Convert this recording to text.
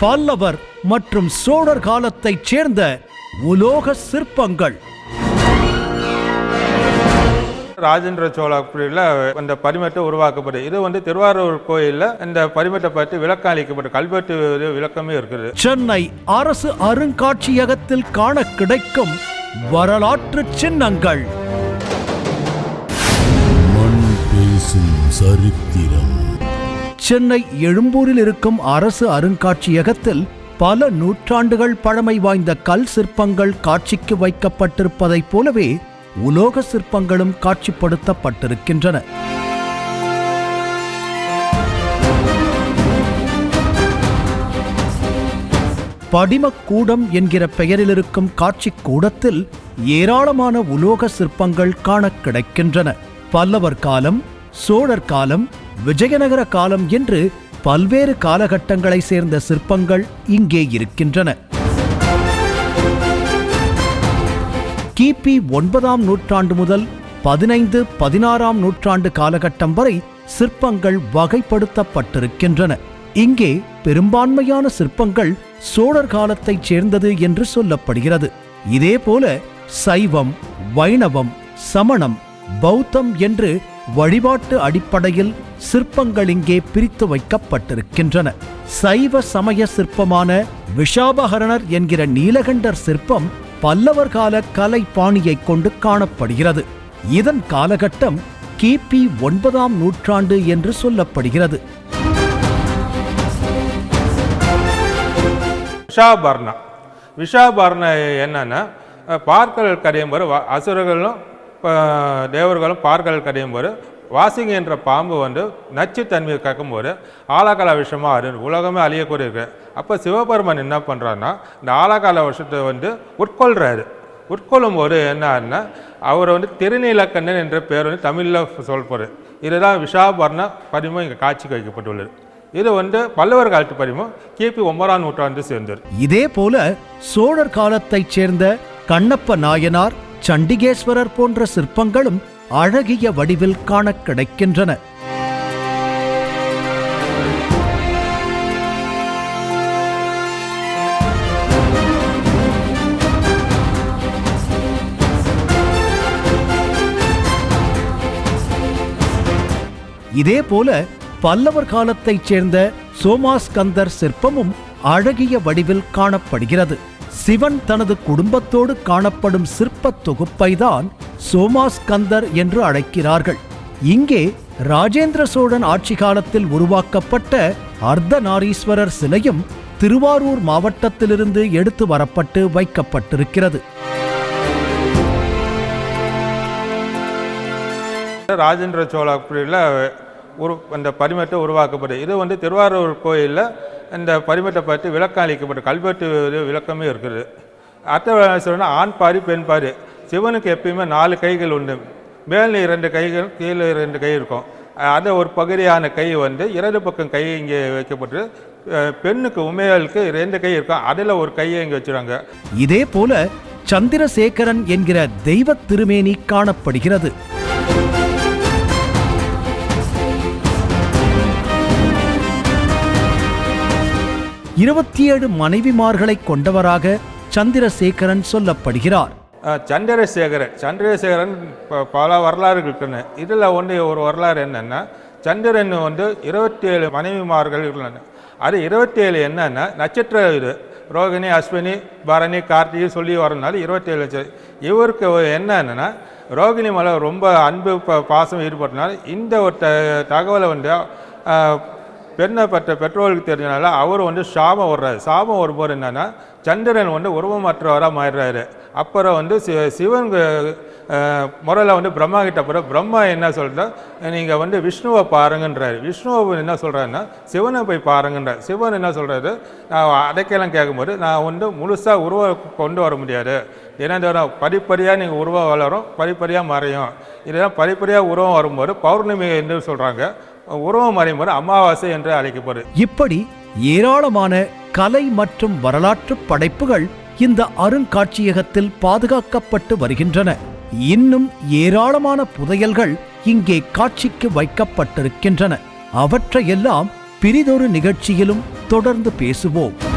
பல்லவர் மற்றும் சோழர் காலத்தைச் சேர்ந்த உலோக சிற்பங்கள். ராஜேந்திர சோழ பீரியடில் இந்த பரிமட்டை உருவாக்கப்பட்டது. இது வந்து திருவாரூர் கோயிலில் இந்த பரிமட்டை பற்றி விளக்கம் அளிக்கப்பட்ட கல்வெட்டு விளக்கமே இருக்குது. சென்னை அரசு அருங்காட்சியகத்தில் காண கிடைக்கும் வரலாற்று சின்னங்கள். மண் பேசும் சரித்திரம். சென்னை எழும்பூரில் இருக்கும் அரசு அருங்காட்சியகத்தில் பல நூற்றாண்டுகள் பழமை வாய்ந்த கல் சிற்பங்கள் காட்சிக்கு வைக்கப்பட்டிருப்பதைப் போலவே உலோக சிற்பங்களும் காட்சிப்படுத்தப்பட்டிருக்கின்றன. படிமக்கூடம் என்கிற பெயரில் இருக்கும் காட்சி கூடத்தில் ஏராளமான உலோக சிற்பங்கள் காண கிடைக்கின்றன. பல்லவர் காலம் சோழர் காலம் விஜயநகர காலம் என்று பல்வேறு காலகட்டங்களை சேர்ந்த சிற்பங்கள் இங்கே இருக்கின்றன. கிபி ஒன்பதாம் நூற்றாண்டு முதல் பதினைந்து பதினாறாம் நூற்றாண்டு காலகட்டம் வரை சிற்பங்கள் வகைப்படுத்தப்பட்டிருக்கின்றன. இங்கே பெரும்பான்மையான சிற்பங்கள் சோழர் காலத்தைச் சேர்ந்தது என்று சொல்லப்படுகிறது. இதேபோல சைவம் வைணவம் சமணம் பௌத்தம் என்று வழிபாட்டு அடிப்படையில் சிற்பங்கள் இங்கே பிரித்து வைக்கப்பட்டிருக்கின்றன. சைவ சமய சிற்பமான விஷாபகரணர் என்கிற நீலகண்டர் சிற்பம் பல்லவர் கால கலை பாணியைக் கொண்டு காணப்படுகிறது. இதன் காலகட்டம் கிபி ஒன்பதாம் நூற்றாண்டு என்று சொல்லப்படுகிறது. விஷாபர்ணா விஷாபர்ணா என்னன்னா பார்க்கல் பார்க்கடல் கரையும் அசுரர்களும் இப்போ தேவர்களும் பார்கள் கடையும் போது வாசிங்க என்ற பாம்பு வந்து நச்சுத்தன்மையை கக்கும்போது ஆலகால விஷமா அது உலகமே அழியக்கூடிய இருக்கு அப்போ சிவபெருமன் என்ன பண்ணுறாருன்னா இந்த ஆலகால விஷத்தை வந்து உட்கொள்கிறாரு உட்கொள்ளும் போது என்ன அவர் வந்து திருநீலக்கண்ணன் என்ற பேர் வந்து தமிழில் சொல்கிறார் இதுதான் விஷாபர்ண பதிமம் இங்கே காட்சிக்கு வைக்கப்பட்டுள்ளது. இது வந்து பல்லவர் காலத்து பதிமம் கிபி ஒன்பதாம் நூற்றாண்டு சேர்ந்தது. இதே போல சோழர் காலத்தைச் சேர்ந்த கண்ணப்ப நாயனார் சண்டிகேஸ்வரர் போன்ற சிற்பங்களும் அழகிய வடிவில் காண கிடைக்கின்றன. இதேபோல பல்லவர் காலத்தைச் சேர்ந்த சோமாஸ்கந்தர் சிற்பமும் அழகிய வடிவில் காணப்படுகிறது. சிவன் தனது குடும்பத்தோடு காணப்படும் சிற்பத் தொகுப்பைதான் சோமாஸ்கந்தர் என்று அழைக்கிறார்கள். இங்கே ராஜேந்திர சோழன் ஆட்சி காலத்தில் உருவாக்கப்பட்ட அர்த்தநாரீஸ்வரர் சிலையும் திருவாரூர் மாவட்டத்திலிருந்து எடுத்து வரப்பட்டு வைக்கப்பட்டிருக்கிறது. ராஜேந்திர சோழ பீரியடில் உரு அந்த பரிமட்டை உருவாக்கப்பட்டது இது வந்து திருவாரூர் கோயிலில் இந்த பரிமத்தை பற்றி விளக்கம் அளிக்கப்பட்ட கல்வெட்டு விளக்கமே இருக்குது. அர்த்தநாரீஸ்வரன் ஆண் பாரி பெண் பாரி. சிவனுக்கு எப்பயுமே நாலு கைகள் உண்டு. மேலே இரண்டு கைகள் கீழே இரண்டு கை இருக்கும். அந்த ஒரு பகுதியான கை வந்து இரண்டு பக்கம் கை இங்கே வைக்கப்பட்டு பெண்ணுக்கு உமையாளுக்கு ரெண்டு கை இருக்கும். அதில் ஒரு கையை இங்கே வச்சுருவாங்க இதே போல சந்திரசேகரன் என்கிற தெய்வத் திருமேனி காணப்படுகிறது. இருபத்தி ஏழு மனைவிமார்களை கொண்டவராக சந்திரசேகரன் சொல்லப்படுகிறார். சந்திரசேகரன். சந்திரசேகரன் ப- பல வரலாறு இருக்குன்னு இதில் ஒன்று ஒரு வரலாறு என்னென்னா சந்திரன் வந்து இருபத்தி ஏழு மனைவிமார்கள் இருந்தன அது இருபத்தி ஏழு என்னன்னா நட்சத்திர இது ரோகிணி அஸ்வினி பரணி கார்த்திகை சொல்லி வரனால இருபத்தி ஏழு இவருக்கு என்னன்னா ரோகிணி மேலே ரொம்ப அன்பு பாசம் ஈடுபட்டனால இந்த ஒரு த தகவலை வந்து பெண்ணை பெற்ற பெற்றோருக்கு தெரிஞ்சனால அவர் வந்து சாபம் வர்றாரு. சாபம் வரும்போது என்னென்னா சந்திரன் வந்து உருவமற்றவராக மாறிடுறாரு அப்புறம் வந்து சி சிவன் முறையில் வந்து பிரம்மா கிட்ட அப்புறம் பிரம்மா என்ன சொல்கிறா நீங்கள் வந்து விஷ்ணுவை பாருங்கன்றாரு. விஷ்ணுவை என்ன சொல்கிறாருன்னா சிவனை போய் பாருங்கன்றார். சிவன் என்ன சொல்கிறாரு நான் அடைக்கலம் கேட்கும்போது நான் வந்து முழுசாக உருவம் கொண்டு வர முடியாது. ஏன்னா படிப்படியாக நீங்கள் உருவம் வளரும் படிப்படியாக மறையும். இதெல்லாம் படிப்படியாக உருவம் வரும்போது பௌர்ணமி என்று சொல்கிறாங்க உருவம் மறைமுறை அமாவாசை என்று அழைக்கப்படுது. இப்படி ஏராளமான கலை மற்றும் வரலாற்று படைப்புகள் இந்த அருங்காட்சியகத்தில் பாதுகாக்கப்பட்டு வருகின்றன. இன்னும் ஏராளமான புதையல்கள் இங்கே காட்சிக்கு வைக்கப்பட்டிருக்கின்றன. அவற்றையெல்லாம் பிரிதொரு நிகழ்ச்சியிலும் தொடர்ந்து பேசுவோம்.